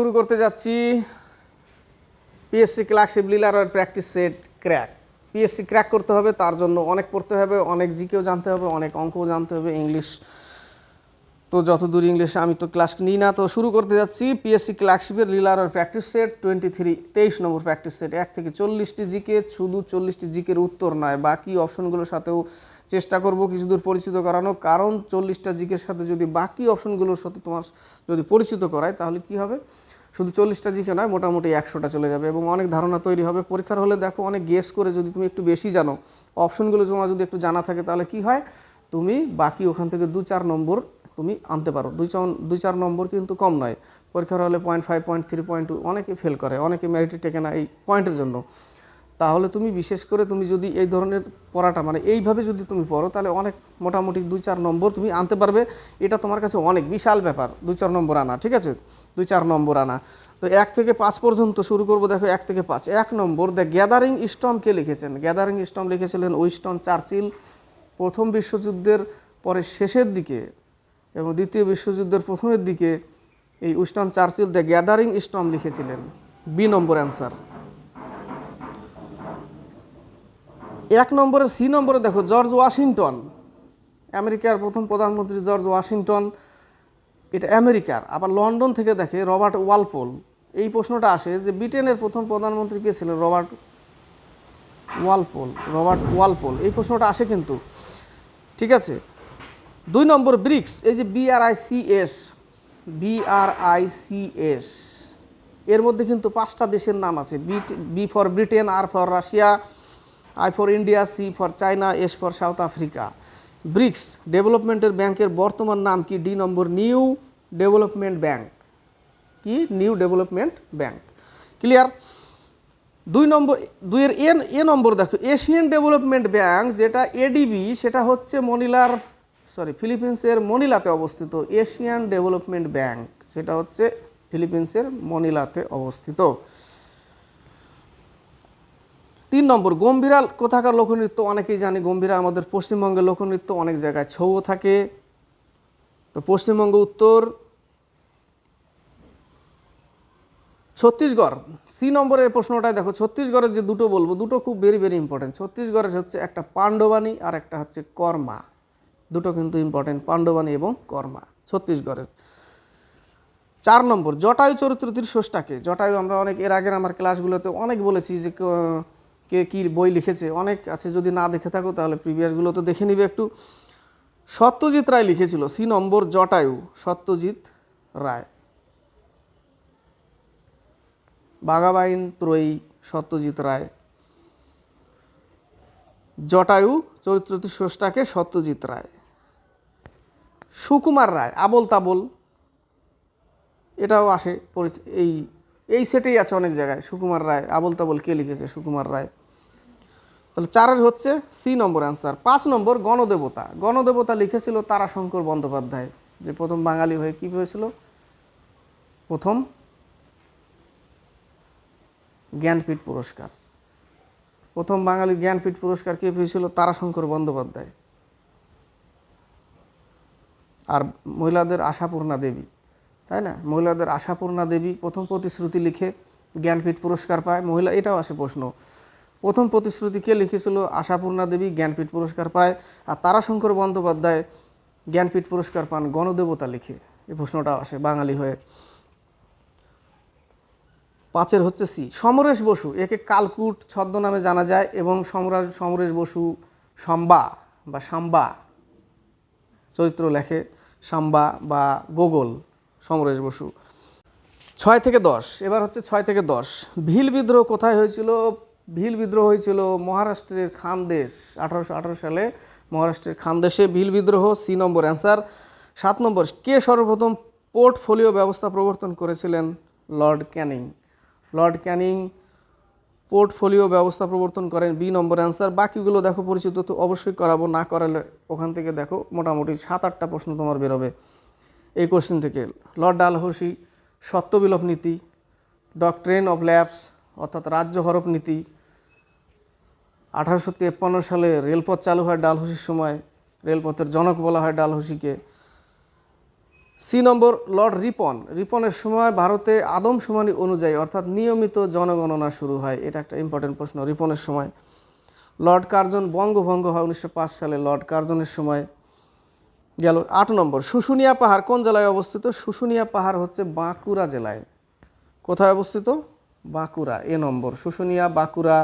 শুরু করতে যাচ্ছি PSC clerkship লিলার practice set crack PSC crack করতে হবে, তার জন্য অনেক পড়তে হবে, অনেক জিকেও জানতে হবে, অনেক অঙ্কও জানতে হবে ইংলিশ তো যতদূর ইংলিশ আমি তো ক্লাস নিই না, তো শুরু করতে যাচ্ছি পিএসসি ক্লার্কশিপের লিলার প্র্যাকটিস সেট টোয়েন্টি থ্রি তেইশ নম্বর প্র্যাকটিস সেট এক থেকে চল্লিশটি জিকে শুধু চল্লিশটি জিকের উত্তর নয়, বাকি অপশনগুলোর সাথেও চেষ্টা করব কিছু দূর পরিচিত করানো কারণ চল্লিশটা জিকের সাথে যদি বাকি অপশনগুলোর সাথে তোমার যদি পরিচিত করায়, তাহলে কি হবে? শুধু চল্লিশটা জিকে নয়, মোটামুটি একশোটা চলে যাবে এবং অনেক ধারণা তৈরি হবে। পরীক্ষার হলে দেখো অনেক গেস করে যদি তুমি একটু বেশি জানো অপশনগুলো তোমার যদি একটু জানা থাকে তাহলে কি হয়? তুমি বাকি ওখান থেকে দু চার নম্বর তুমি আনতে পারো। দুই চার দুই চার নম্বর কিন্তু কম নয়। পরীক্ষার হলে point five point three point two অনেকে ফেল করে, অনেকে মেরিটে টেকে না এই পয়েন্টের জন্য। তাহলে তুমি বিশেষ করে তুমি যদি এই ধরনের পড়াটা মানে এইভাবে যদি তুমি পড়ো, তাহলে অনেক মোটামুটি দুই চার নম্বর তুমি আনতে পারবে। এটা তোমার কাছে অনেক বিশাল ব্যাপার, দুই চার নম্বর আনা, ঠিক আছে? দুই চার নম্বর আনা। তো এক থেকে পাঁচ পর্যন্ত শুরু করব, দেখো, এক থেকে পাঁচ। এক নম্বর, দ্য গ্যাদারিং স্টম কে লিখেছেন? গ্যাদারিং স্টম লিখেছিলেন উইস্টন চার্চিল। প্রথম বিশ্বযুদ্ধের পরে শেষের দিকে এবং দ্বিতীয় বিশ্বযুদ্ধের প্রথমের দিকে এই Winston Churchill the gathering storm লিখেছিলেন। বি নম্বর অ্যান্সার। এক নম্বরে, সি নম্বরে দেখো, জর্জ ওয়াশিংটন। আমেরিকার প্রথম প্রধানমন্ত্রী জর্জ ওয়াশিংটন। এটা আমেরিকার, আবার লন্ডন থেকে দেখে রবার্ট ওয়ালপোল। এই প্রশ্নটা আসে যে ব্রিটেনের প্রথম প্রধানমন্ত্রী কে ছিলেন রবার্ট ওয়ালপোল রবার্ট ওয়ালপোল। এই প্রশ্নটা আসে কিন্তু। ঠিক আছে? দুই নম্বর, ব্রিক্স, এই যে বিআরআইসিএস বিআরআইসিএস এর মধ্যে কিন্তু পাঁচটা দেশের নাম আছে। B B for Britain, R for Russia I for India, C for China, S for South Africa. BRICS development ব্যাংকের বর্তমান নাম কি? ডি নম্বর, নিউ ডেভেলপমেন্ট ব্যাংক। কি? New Development Bank. ক্লিয়ার? দুই নম্বর, দুইয়ের এ এ নম্বর দেখো। এশিয়ান ডেভেলপমেন্ট ব্যাংক যেটা এডিবি, সেটা হচ্ছে মনিলার, সরি, ফিলিপিন্সের মনিলাতে অবস্থিত। এশিয়ান ডেভেলপমেন্ট ব্যাংক, সেটা হচ্ছে ফিলিপিন্সের মনিলাতে অবস্থিত। তিন নম্বর, গম্ভীরা কোথাকার লোকনৃত্য? অনেকেই জানি গম্ভীরা আমাদের পশ্চিমবঙ্গের লোকনৃত্য, অনেক জায়গায় ছৌ থাকে। তো পশ্চিমবঙ্গ উত্তর, ছত্তিশগড়। সি নম্বরের প্রশ্নটাই দেখো, ছত্তিশগড়ের যে দুটো বলব, দুটো খুব ভেরি ভেরি ইম্পর্টেন্ট ছত্তিশগড়ের হচ্ছে একটা পাণ্ডবাণী আর একটা হচ্ছে কর্মা। দুটো কিন্তু ইম্পর্টেন্ট পাণ্ডবাণী এবং কর্মা, ছত্তিশগড়ের। চার নম্বর, জটায়ু চরিত্রটির স্রষ্টাকে জটায়ু আমরা অনেক, এর আগের আমার ক্লাসগুলোতে অনেক বলেছি যে ক- কে বই লিখেছে? অনেক আছে, যদি না দেখে থাকো তাহলে প্রিভিয়াসগুলো তো দেখে নিবে একটু। সত্যজিৎ রায় লিখেছিল, সি নম্বর জটায়ু, সত্যজিৎ রায়। বাঘাবাইন, ত্রয়ী, সত্যজিৎ রায়। জটায়ু, চরিত্রটি স্রষ্টাকে সত্যজিৎ রায়। সুকুমার রায়, আবল তাবল। এটাও আসে এই এই সেটেই আছে অনেক জায়গায়, সুকুমার রায়, আবল তাবল কে লিখেছে সুকুমার রায়? তাহলে চারের হচ্ছে সি নম্বর অ্যান্সার। পাঁচ নম্বর গণদেবতা। গণদেবতা লিখেছিল তারাশঙ্কর বন্দ্যোপাধ্যায়। যে প্রথম বাঙালি হয়ে কী হয়েছিল? প্রথম জ্ঞানপীঠ পুরস্কার। প্রথম বাঙালি জ্ঞানপীঠ পুরস্কার কে পেয়েছিল? তারাশঙ্কর বন্দ্যোপাধ্যায়। আর মহিলাদের আশাপূর্ণা দেবী। তাই না? মহিলাদের আশাপূর্ণা দেবী প্রথম প্রতিশ্রুতি লিখে জ্ঞানপীঠ পুরস্কার পায়। মহিলা, এটাও আসে প্রশ্ন। প্রথম প্রতিশ্রুতি কে লিখেছিল? আশাপূর্ণা দেবী জ্ঞানপীঠ পুরস্কার পায়। আর তারাশঙ্কর বন্দ্যোপাধ্যায় জ্ঞানপীঠ পুরস্কার পান গণদেবতা লিখে। এই প্রশ্নটা আসে বাঙালি হয়ে। পাঁচের হচ্ছে সি। সমরেশ বসু, একে কালকুট ছদ্মনামে জানা যায় এবং সমরাজ সমরেশ বসু সম্বা বা সাম্বা চরিত্র লেখে। সাম্বা বা গোগল, সমরেশ বসু। ছয় থেকে দশ। এবার হচ্ছে ছয় থেকে দশ। ভিল বিদ্রোহ কোথায় হয়েছিল? ভিল বিদ্রোহ হয়েছিল মহারাষ্ট্রের খানদেশ, আঠারোশো আঠারো সালে মহারাষ্ট্রের খানদেশে ভিল বিদ্রোহ, সি নম্বর অ্যান্সার। সাত নম্বর, কে সর্বপ্রথম পোর্টফোলিও ব্যবস্থা প্রবর্তন করেছিলেন? Lord Canning. Lord Canning portfolio ব্যবস্থা প্রবর্তন করেন, বি নম্বর অ্যান্সার। বাকিগুলো দেখো, পরিচিত তো অবশ্যই করাবো, না করালে ওখান থেকে দেখো, মোটামুটি সাত আটটা প্রশ্ন তোমার বেরোবে। এই কোশ্চেন থেকে, লর্ড ডালহৌসি, সত্যবিলোপ নীতি, ডক্ট্রেন অফ ল্যাবস, অর্থাৎ রাজ্য হরপ নীতি আঠারোশো তেপ্পান্ন সালে রেলপথ চালু হয় ডালহৌসির সময়। রেলপথের জনক বলা হয় ডালহৌসিকে। সি নম্বর লর্ড রিপন। রিপনের সময় ভারতে আদমশুমারি অনুযায়ী, অর্থাৎ নিয়মিত জনগণনা শুরু হয়। এটা একটা ইম্পর্টেন্ট প্রশ্ন, রিপনের সময়। লর্ড কার্জন বঙ্গভঙ্গ হয় উনিশশো পাঁচ সালে। লর্ড কার্জনের সময় গেল আট নম্বর। শুশুনিয়া পাহাড়, কোন জেলায় অবস্থিত? শুশুনিয়া পাহাড় হচ্ছে বাঁকুড়া জেলায়। কোথায় অবস্থিত? বাঁকুড়া, এ নম্বর। শুশুনিয়া, বাঁকুড়া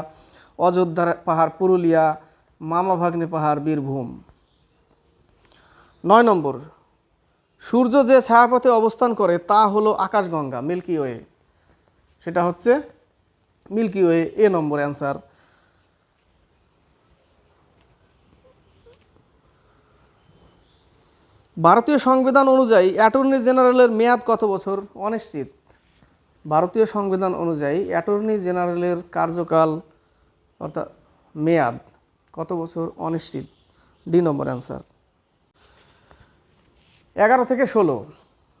অযোধ্যা পাহাড় পুরুলিয়া, মামা ভাগ্নে পাহাড়, বীরভূম। নয় নম্বর, সূর্য যে ছায়াপথে অবস্থান করে তা হলো আকাশগঙ্গা মিল্কি ওয়ে সেটা হচ্ছে মিল্কি ওয়ে এ নম্বর অ্যান্সার ভারতীয় সংবিধান অনুযায়ী অ্যাটর্নি জেনারেলের মেয়াদ কত বছর? অনিশ্চিত। ভারতীয় সংবিধান অনুযায়ী অ্যাটর্নি জেনারেলের কার্যকাল অর্থাৎ মেয়াদ, কত বছর? অনিশ্চিত। ডি নম্বর অ্যান্সার এগারো থেকে ষোলো।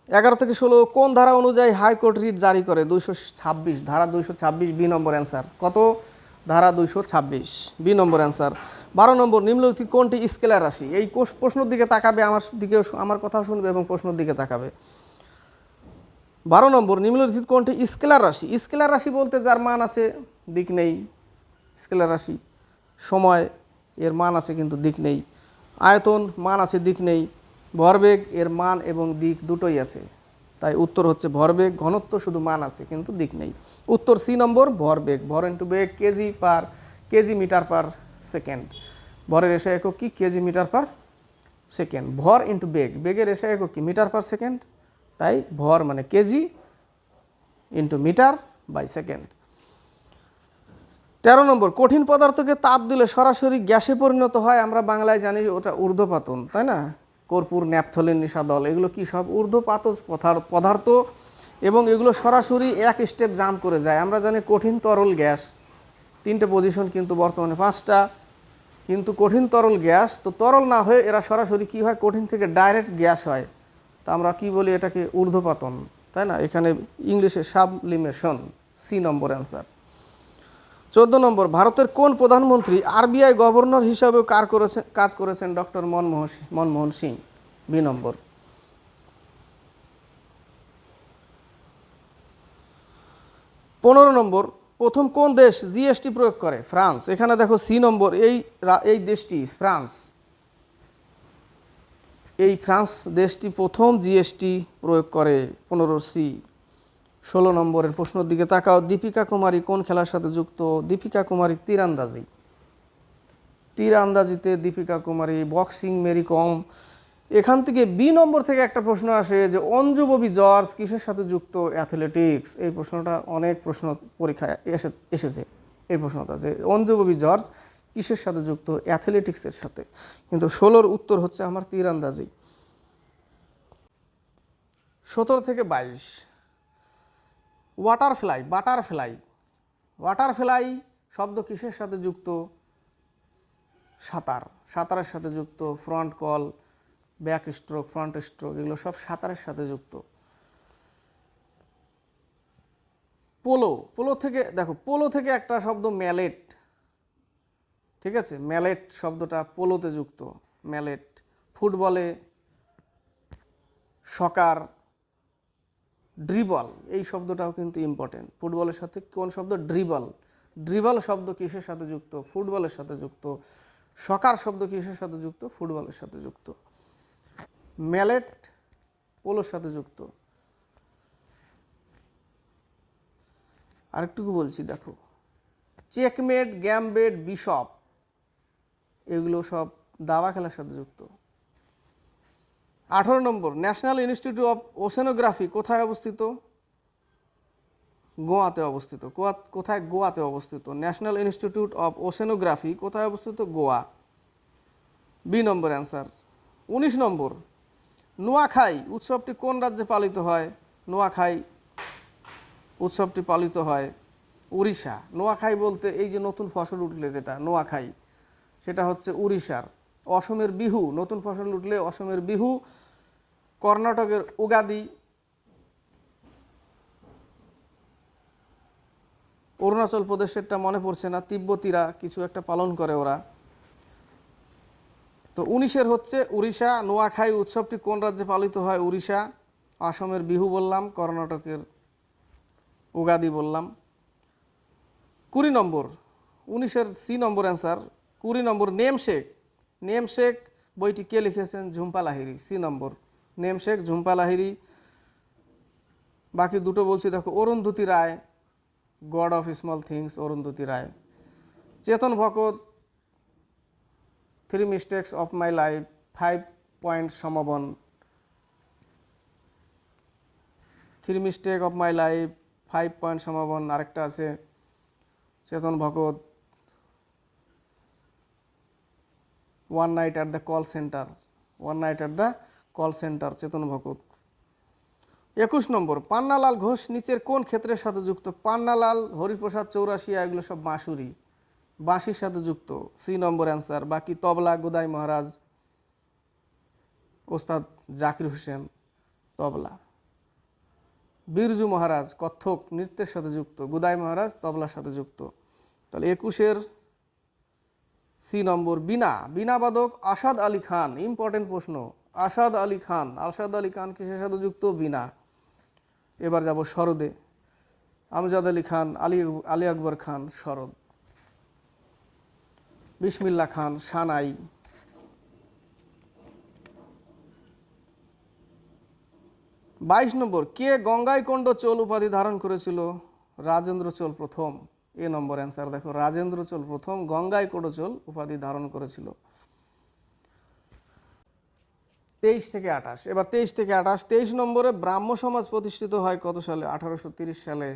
এগারো থেকে ষোলো কোন ধারা অনুযায়ী হাইকোর্ট রিট জারি করে? দুইশো ছাব্বিশ। ধারা দুইশো ছাব্বিশ, বি নম্বর অ্যান্সার কত? ধারা দুইশো ছাব্বিশ। বি নম্বর অ্যান্সার বারো নম্বর, নিম্নলিখিত কোনটি স্কেলার রাশি? এই প্রশ্নের দিকে তাকাবে, আমার দিকে আমার কথাও শুনবে এবং প্রশ্নের দিকে তাকাবে। বারো নম্বর, নিম্নলিখিত কোনটি স্কেলার রাশি? স্কেলার রাশি বলতে যার মান আছে, দিক নেই। স্কেলার রাশি। সময়, এর মান আছে কিন্তু দিক নেই। আয়তন, মান আছে দিক নেই। ভরবেগ, এর মান এবং দিক দুটোই আছে। তাই উত্তর হচ্ছে ভরবেগ, ঘনত্ব শুধু মান আছে কিন্তু দিক নেই। উত্তর সি নম্বর, ভরবেগ। ভর ইন্টু বেগ KG per KG metre per second ভরের এসে একক কি? কেজি মিটার পার সেকেন্ড ভর ইন্টু বেগ। বেগের এসে একক কি? মিটার পার সেকেন্ড তাই ভর মানে KG into metre by second তেরো নম্বর, কঠিন পদার্থকে তাপ দিলে সরাসরি গ্যাসে পরিণত হয়, আমরা বাংলায় জানি ওটা ঊর্ধ্বপাতন, তাই না? কর্পূর, ন্যাপথলিন, নিষাদল, এগুলো কি সব ঊর্ধ্বপাতজ পদার- পদার্থ এবং এগুলো সরাসরি এক স্টেপ জাম করে যায়। আমরা জানি কঠিন তরল গ্যাস, তিনটে পজিশন কিন্তু বর্তমানে পাঁচটা, কিন্তু কঠিন তরল গ্যাস, তো তরল না হয়ে এরা সরাসরি কি হয়? কঠিন থেকে ডাইরেক্ট গ্যাস হয়। তা আমরা কি বলি এটাকে ঊর্ধ্বপাতন, তাই না? এখানে ইংলিশে সাবলিমেশন সি নম্বর অ্যান্সার চোদ্দ নম্বর, ভারতের কোন প্রধানমন্ত্রী আরবিআই গভর্নর হিসাবেও কার করেছেন কাজ করেছেন ডক্টর মনমোহন মনমোহন সিং? বি নম্বর। পনেরো নম্বর, প্রথম কোন দেশ জিএসটি প্রয়োগ করে? ফ্রান্স। এখানে দেখো সি নম্বর, এই এই দেশটি, ফ্রান্স। এই ফ্রান্স দেশটি প্রথম জিএসটি প্রয়োগ করে, পনেরো সি। ষোলো নম্বরের প্রশ্নের দিকে তাকাও। দীপিকা কুমারী কোন খেলার সাথে যুক্ত? দীপিকা কুমারী তীরআন্দাজি তীরআন্দাজিতে দীপিকা কুমারী বক্সিং মেরি কম। এখান থেকে বি নম্বর থেকে একটা প্রশ্ন আসে যে, অঞ্জু ববি জর্জ কিসের সাথে যুক্ত? অ্যাথলেটিক্স। এই প্রশ্নটা অনেক প্রশ্ন পরীক্ষায় এসে, এসেছে। এই প্রশ্নটা যে, অঞ্জু ববি জর্জ কিসের সাথে যুক্ত? অ্যাথলেটিক্সের সাথে। কিন্তু ষোলোর উত্তর হচ্ছে আমার তীরআন্দাজি সতেরো থেকে বাইশ। ওয়াটারফ্লাই বাটারফ্লাই ওয়াটারফ্লাই শব্দ কিসের সাথে যুক্ত? সাঁতার। সাঁতারের সাথে যুক্ত front crawl backstroke front stroke এগুলো সব সাঁতারের সাথে যুক্ত। পোলো পোলো থেকে, দেখো, পোলো থেকে একটা শব্দ ম্যালেট ঠিক আছে? ম্যালেট শব্দটা পোলোতে যুক্ত। ম্যালেট ফুটবলে সকার ড্রিবল এই শব্দটাও কিন্তু ইম্পর্টেন্ট ফুটবলের সাথে কোন শব্দ? ড্রিবল ড্রিবল শব্দ কিসের সাথে যুক্ত? ফুটবলের সাথে যুক্ত। সকার শব্দ কিসের সাথে যুক্ত? ফুটবলের সাথে যুক্ত। ম্যালেট পোলোর সাথে যুক্ত। আরেকটুকু বলছি, দেখো। চেকমেট গ্যামবেট বিশপ এগুলো সব দাবা খেলার সাথে যুক্ত। আঠারো নম্বর ন্যাশনাল ইনস্টিটিউট অফ ওশেনোগ্রাফি কোথায় অবস্থিত? গোয়াতে অবস্থিত। কোথায়? গোয়াতে অবস্থিত। ন্যাশনাল ইনস্টিটিউট অফ ওশেনোগ্রাফি কোথায় অবস্থিত? গোয়া। বি নম্বর অ্যান্সার উনিশ নম্বর, নোয়াখাই উৎসবটি কোন রাজ্যে পালিত হয়? নোয়াখাই উৎসবটি পালিত হয় উড়িষ্যা। নোয়াখাই বলতে এই যে নতুন ফসল উঠলে যেটা, নোয়াখাই, সেটা হচ্ছে উড়িষ্যার। অসমের বিহু, নতুন ফসল উঠলে অসমের বিহু, কর্ণাটকের উগাদি, অরুণাচল প্রদেশেরটা মনে পড়ছে না, তিব্বতীরা কিছু একটা পালন করে ওরা। তো উনিশের হচ্ছে উড়িষ্যা, নোয়াখাই উৎসবটি কোন রাজ্যে পালিত হয়? উড়িষ্যা, আসামের বিহু বললাম, কর্ণাটকের উগাদি বললাম। কুড়ি নম্বর, উনিশের সি নম্বর অ্যান্সার কুড়ি নম্বর, নেম শেখ। নেম শেখ বইটি কে লিখেছেন? ঝুম্পা লাহিরি সি নম্বর। নেম শেখ ঝুম্পা লাহিরি বাকি দুটো বলছি, দেখো, Arundhati Roy, God of Small Things, Arundhati Roy. Chetan Bhagat, three mistakes of my life, five point someone. Three mistake of my life, five point someone, আরেকটা আছে, Chetan Bhagat one night at the call centre one night at the call centre Chetan Bhagat একুশ number, Pannalal Ghosh নিচের কোন ক্ষেত্রের সাথে যুক্ত? পান্নালাল, হরিপ্রসাদ চৌরাশিয়া এগুলো সব বাঁশুরি বাঁশির সাথে যুক্ত। সি নম্বর অ্যান্সার। বাকি তবলা, গোদাই মহারাজ, ওস্তাদ জাকির হোসেন, তবলা। বিরজু মহারাজ কত্থক নৃত্যের সাথে যুক্ত। গুদাই মহারাজ, তবলার সাথে যুক্ত। তাহলে একুশের সি নম্বর বিনা। বিনা বাদক আসাদ আলী খান ইম্পর্টেন্ট প্রশ্ন। আসাদ আলী খান, আসাদ আলী খান কিসের সাথে যুক্ত? বিনা। এবার যাব শরদে। আমজাদ আলী খান, আলী আলী আকবর খান, শরদ। বিসমিল্লা খান, সানাই। বাইশ নম্বর, কে গঙ্গাইকণ্ড চোল উপাধি ধারণ করেছিল? রাজেন্দ্র চোল প্রথম। এ নম্বর অ্যান্সার দেখো। রাজেন্দ্র চোল প্রথম গঙ্গাইকণ্ড চোল উপাধি ধারণ করেছিল। তেইশ থেকে আঠাশ। এবার তেইশ থেকে আঠাশ, তেইশ নম্বরে ব্রাহ্ম সমাজ প্রতিষ্ঠিত হয় কত সালে? আঠারোশো তিরিশ সালে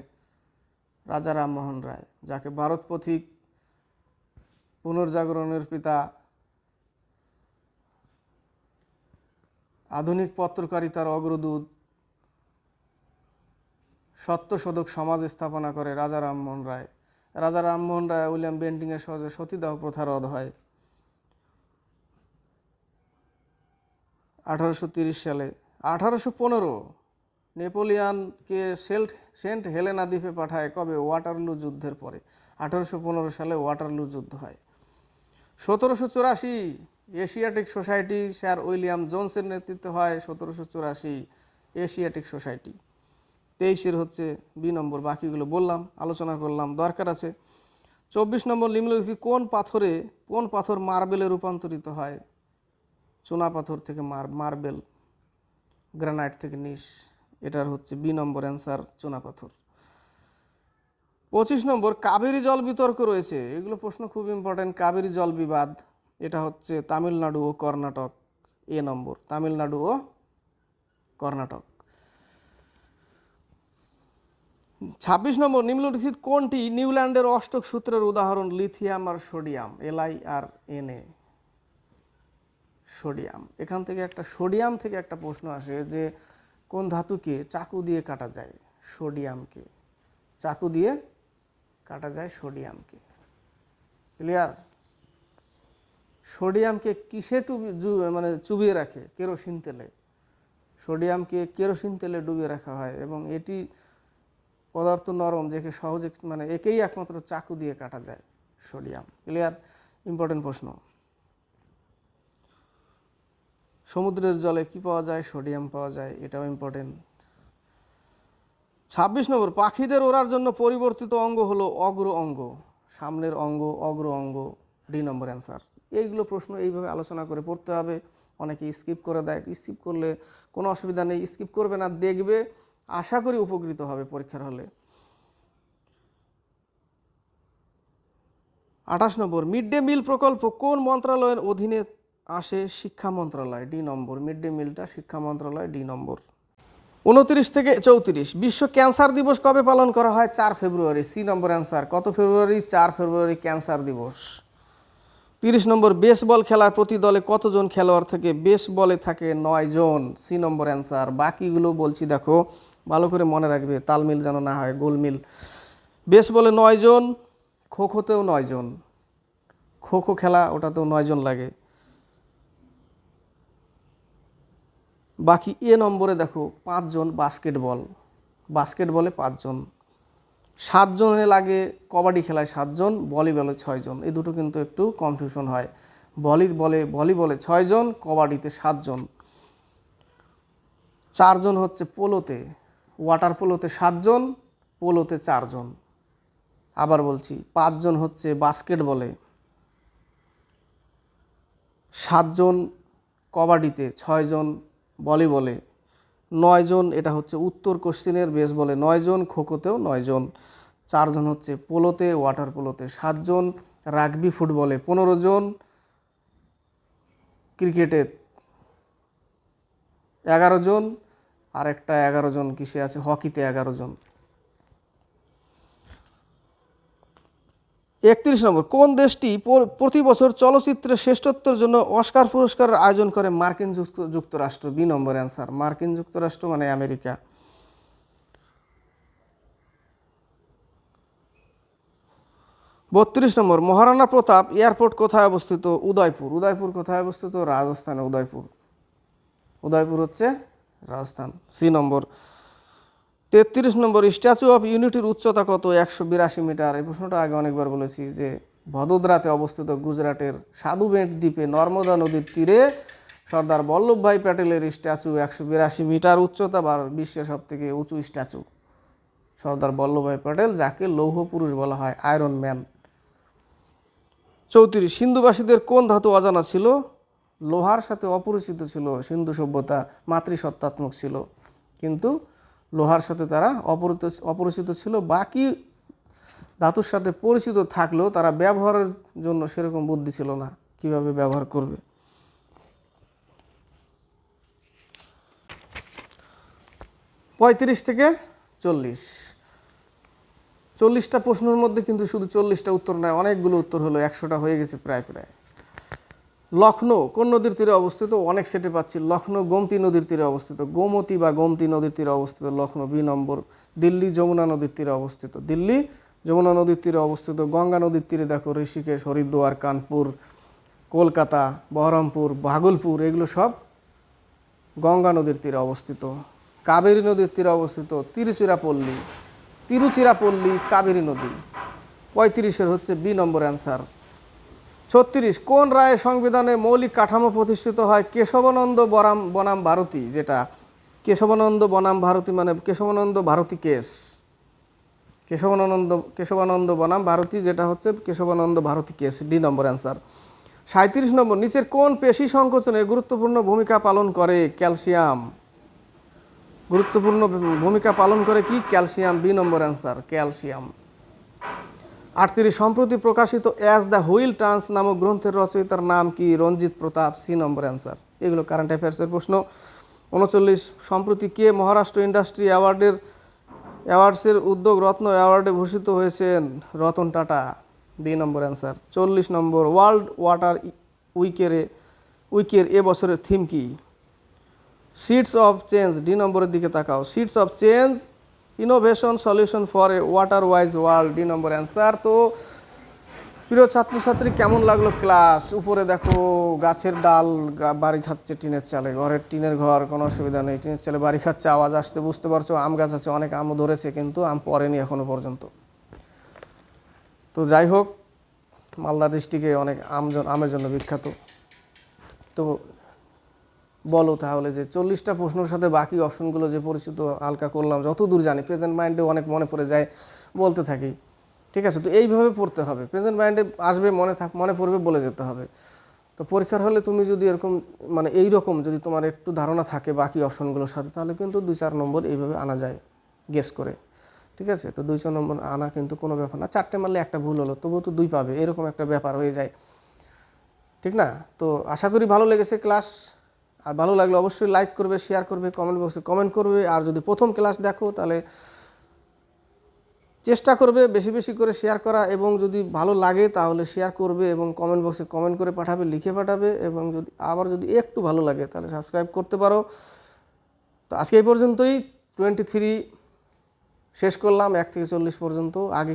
রাজা রামমোহন রায়, যাকে ভারত পথিক পুনর্জাগরণের পিতা, আধুনিক পত্রকারিতার অগ্রদূত সত্যশোধক সমাজ স্থাপনা করে রাজা রামমোহন রায়। রাজা রামমোহন রায় উইলিয়াম বেন্টিংয়ের সহজে সতীদাহ প্রথা রদ হয়। আঠারোশো তিরিশ সালে, আঠারোশো পনেরো, নেপোলিয়ানকে সেল্ট, সেন্ট হেলেনা দ্বীপে পাঠায় কবে? ওয়াটারলু যুদ্ধের পরে। আঠারোশো পনেরো সালে ওয়াটারলু যুদ্ধ হয়। সতেরোশো চুরাশি, এশিয়াটিক সোসাইটি স্যার উইলিয়াম জোনসের নেতৃত্বে হয় সতেরোশো চুরাশি, এশিয়াটিক সোসাইটি। তেইশের হচ্ছে বি নম্বর, বাকিগুলো বললাম, আলোচনা করলাম, দরকার আছে। চব্বিশ নম্বর নিম্নলিখিত কোন পাথরে, কোন পাথর মার্বেলে রূপান্তরিত হয়? চুনা পাথর থেকে মার, মার্বেল, গ্রানাইট থেকে নিস, এটার হচ্ছে বি নম্বর অ্যান্সার, চুনা পাথর। পঁচিশ নম্বর, কাবেরী জল বিতর্ক রয়েছে। এগুলো প্রশ্ন খুব ইম্পর্টেন্ট কাবেরী জল বিবাদ। এটা হচ্ছে তামিলনাড়ু ও কর্ণাটক, এ নম্বর, তামিলনাড়ু ও কর্ণাটক। ছাব্বিশ নম্বর, নিম্নলিখিত কোনটি নিউল্যান্ডের অষ্টক সূত্রের উদাহরণ? লিথিয়াম আর সোডিয়াম এলআই আর এনএ সোডিয়াম। এখান থেকে একটা সোডিয়াম থেকে একটা প্রশ্ন আসে যে কোন ধাতুকে চাকু দিয়ে কাটা যায়? সোডিয়ামকে। চাকু দিয়ে কাটা যায় সোডিয়ামকে। ক্লিয়ার? সোডিয়ামকে কিসে মানে চুবিয়ে রাখে? কেরোসিন তেলে। সোডিয়ামকে কেরোসিন তেলে ডুবিয়ে রাখা হয় এবং এটি পদার্থ নরম যেকে সহজে মানে একেই একমাত্র চাকু দিয়ে কাটা যায় সোডিয়াম। ক্লিয়ার? ইম্পর্টেন্ট প্রশ্ন। সমুদ্রের জলে কি পাওয়া যায়? সোডিয়াম পাওয়া যায়, এটাও ইম্পর্টেন্ট। ছাব্বিশ নম্বর, পাখিদের ওড়ার জন্য পরিবর্তিত অঙ্গ হলো অগ্র অঙ্গ। সামনের অঙ্গ, অগ্র অঙ্গ, ডি নম্বর অ্যান্সার। এইগুলো প্রশ্ন এইভাবে আলোচনা করে পড়তে হবে। অনেকে স্কিপ করে দেয়। স্কিপ করলে কোনো অসুবিধা নেই। স্কিপ করবে না, দেখবে। আশা করি উপকৃত হবে পরীক্ষার হলে। আঠাশ নম্বর মিড ডে মিল প্রকল্প কোন মন্ত্রণালয়ের অধীনে আসে শিক্ষা মন্ত্রণালয় ডি নম্বর মিড ডে মিলটা শিক্ষা মন্ত্রণালয় ডি নম্বর। উনত্রিশ থেকে চৌত্রিশ, বিশ্ব ক্যান্সার দিবস কবে পালন করা হয়? চার ফেব্রুয়ারি, সি নম্বর অ্যান্সার। কত ফেব্রুয়ারি? চার ফেব্রুয়ারি ক্যান্সার দিবস। তিরিশ নম্বর বেস বল খেলার প্রতি দলে কতজন খেলোয়াড় থেকে? বেস বলে থাকে নয় জন, সি নম্বর অ্যান্সার। বাকিগুলো বলছি, দেখো। ভালো করে মনে রাখবে, তালমিল যেন না হয়, গোলমিল। বেস বলে নয় জন খো খোতেও নয় জন। খো খো খেলা, ওটাতেও নয় জন লাগে। বাকি এ নম্বরে দেখো পাঁচজন বাস্কেটবল। বাস্কেটবলে পাঁচজন সাতজনে লাগে কবাডি খেলায় সাতজন ভলিবলে ছয়জন এই দুটো কিন্তু একটু কনফিউশন হয়। ভলি বলে ভলিবলে ছয়জন কবাডিতে সাতজন চারজন হচ্ছে পোলোতে। ওয়াটার পোলোতে সাতজন পোলোতে চারজন। আবার বলছি, পাঁচজন হচ্ছে বাস্কেটবলে সাতজন কবাডিতে ছয়জন ভলিবলে নয়জন, এটা হচ্ছে উত্তর কোশ্চিনের বেস বলে নয়জন খোখোতেও নয়জন। চারজন হচ্ছে পোলোতে ওয়াটার পোলোতে সাতজন রাগবি ফুটবলে পনেরো জন ক্রিকেটে এগারো জন আর একটা এগারো জন কিসে আছে? হকিতে এগারো জন। একত্রিশ নম্বর, কোন দেশটি প্রতি বছর চলচ্চিত্রের শ্রেষ্ঠত্বের জন্য অস্কার পুরস্কারের আয়োজন করে মার্কিন যুক্ত- যুক্তরাষ্ট্র? বি নম্বর অ্যান্সার, মার্কিন যুক্তরাষ্ট্র মানে আমেরিকা। বত্রিশ নম্বর, মহারানা প্রতাপ এয়ারপোর্ট কোথায় অবস্থিত? উদয়পুর। উদয়পুর কোথায় অবস্থিত? রাজস্থানে উদয়পুর। উদয়পুর হচ্ছে রাজস্থান। সি নম্বর। তেত্রিশ নম্বর, স্ট্যাচু অফ ইউনিটির উচ্চতা কত? একশো বিরাশি মিটার। এই প্রশ্নটা আগে অনেকবার বলেছি যে ভদোদরাতে অবস্থিত গুজরাটের সাধুবেট দ্বীপে নর্মদা নদীর তীরে সর্দার বল্লভভাই প্যাটেলের স্ট্যাচু একশো বিরাশি মিটার উচ্চতা বা বিশ্বের সব থেকে উঁচু স্ট্যাচু। সর্দার বল্লভভাই প্যাটেল, যাকে লৌহ পুরুষ বলা হয় আয়রন ম্যান। চৌত্রিশ, সিন্ধুবাসীদের কোন ধাতু অজানা ছিল? লোহার সাথে অপরিচিত ছিল, সিন্ধু সভ্যতা মাতৃসত্তাত্মক ছিল। কিন্তু লোহার সাথে তারা অপরিত, অপরিচিত ছিল। বাকি ধাতুর সাথে পরিচিত থাকলেও তারা ব্যবহারের জন্য সেরকম বুদ্ধি ছিল না। কীভাবে ব্যবহার করবে? পঁয়ত্রিশ থেকে চল্লিশ। চল্লিশটা প্রশ্নের মধ্যে কিন্তু শুধু চল্লিশটা উত্তর নয়, অনেকগুলো উত্তর হলো, একশোটা হয়ে গেছে প্রায় প্রায়। লখনৌ কোন নদীর তীরে অবস্থিত? অনেক সেটে পাচ্ছি। লখনৌ গোমতী নদীর তীরে অবস্থিত। গোমতী বা গোমতী নদীর তীরে অবস্থিত। লখনৌ বি নম্বর। দিল্লি, যমুনা নদীর তীরে অবস্থিত। দিল্লি, যমুনা নদীর তীরে অবস্থিত। গঙ্গা নদীর তীরে দেখো ঋষিকেশ, হরিদ্বার, কানপুর, কলকাতা, বহরমপুর, ভাগলপুর, এগুলো সব গঙ্গা নদীর তীরে অবস্থিত। কাবেরী নদীর তীরে অবস্থিত তিরুচিরাপল্লী। তিরুচিরাপল্লী কাবেরী নদী। পঁয়ত্রিশের হচ্ছে বি নম্বর অ্যান্সার। ছত্রিশ, কোন রায়ে সংবিধানে মৌলিক কাঠামো প্রতিষ্ঠিত হয়? কেশবানন্দ বরাম, বনাম ভারতী, যেটা কেশবানন্দ বনাম ভারতী মানে কেশবানন্দ ভারতী কেস। কেশবানন্দ কেশবানন্দ বনাম ভারতী যেটা হচ্ছে কেশবানন্দ ভারতী কেস, ডি নম্বর অ্যান্সার। সাঁত্রিশ নম্বর, নিচের কোন পেশি সংকোচনে গুরুত্বপূর্ণ ভূমিকা পালন করে ক্যালসিয়াম? গুরুত্বপূর্ণ ভূমিকা পালন করে কি? ক্যালসিয়াম, বি নম্বর অ্যান্সার, ক্যালসিয়াম। আটত্রিশ, সম্প্রতি প্রকাশিত অ্যাজ দ্য হুইল ট্রান্স নামক গ্রন্থের রচয়িতার নাম কি? রঞ্জিত প্রতাপ, সি নম্বর অ্যান্সার। এগুলো কারেন্ট অ্যাফেয়ার্সের প্রশ্ন। উনচল্লিশ, সম্প্রতি কে মহারাষ্ট্র ইন্ডাস্ট্রি অ্যাওয়ার্ডের, অ্যাওয়ার্ডসের উদ্যোগ রত্ন অ্যাওয়ার্ডে ভূষিত হয়েছেন রতন টাটা? বি নম্বর অ্যান্সার। চল্লিশ নম্বর, ওয়ার্ল্ড ওয়াটার উইকেরে উইকের এ বছরের থিম কি? সিটস অফ চেঞ্জ, ডি নম্বরের দিকে তাকাও। Seeds of change innovation solution for a water wise world, D number answer. তো প্রিয় ছাত্রছাত্রী, কেমন লাগল ক্লাস? উপরে দেখো, গাছের ডাল বাড়ি খাচ্ছে, টিনের চালে, ঘরের টিনের ঘর, কোনো অসুবিধা নেই। টিনের চালে বাড়ি খাচ্ছে, আওয়াজ আসছে, বুঝতে পারছ? আম গাছ আছে, অনেক আমও ধরেছে, কিন্তু আম পড়েনি এখনও পর্যন্ত। তো যাই হোক, মালদা ডিস্ট্রিক্টে অনেক আম আমের জন্য বিখ্যাত। তো বলো তাহলে যে চল্লিশটা প্রশ্নের সাথে বাকি অপশনগুলো যে পরিচিত হালকা করলাম, যতদূর জানি প্রেজেন্ট মাইন্ডে অনেক মনে পড়ে যায়, বলতে থাকি। ঠিক আছে, তো এইভাবে পড়তে হবে। প্রেজেন্ট মাইন্ডে আসবে, মনে থাক, মনে পড়বে, বলে যেতে হবে। তো পরীক্ষার হলে তুমি যদি এরকম মানে এই রকম যদি তোমার একটু ধারণা থাকে বাকি অপশনগুলোর সাথে, তাহলে কিন্তু দুই চার নম্বর এইভাবে আনা যায় গেস করে। ঠিক আছে? তো দুই চার নম্বর আনা কিন্তু কোনো ব্যাপার না। চারটে মারলে একটা ভুল হলো, তবুও তো দুই পাবে, এরকম একটা ব্যাপার হয়ে যায়। ঠিক না? তো আশা করি ভালো লেগেছে ক্লাস। আর ভালো লাগলে অবশ্যই লাইক করবে শেয়ার করবে কমেন্ট বক্সে কমেন্ট করবে। আর যদি প্রথম ক্লাস দেখো, তাহলে চেষ্টা করবে বেশি বেশি করে শেয়ার করা এবং যদি ভালো লাগে, তাহলে শেয়ার করবে এবং কমেন্ট বক্সে কমেন্ট করে পাঠাবে, লিখে পাঠাবে এবং যদি আবার যদি একটু ভালো লাগে, তাহলে সাবস্ক্রাইব করতে পারো। তো আজকে এই পর্যন্তই। টোয়েন্টি থ্রি শেষ করলাম, এক থেকে চল্লিশ পর্যন্ত। আগে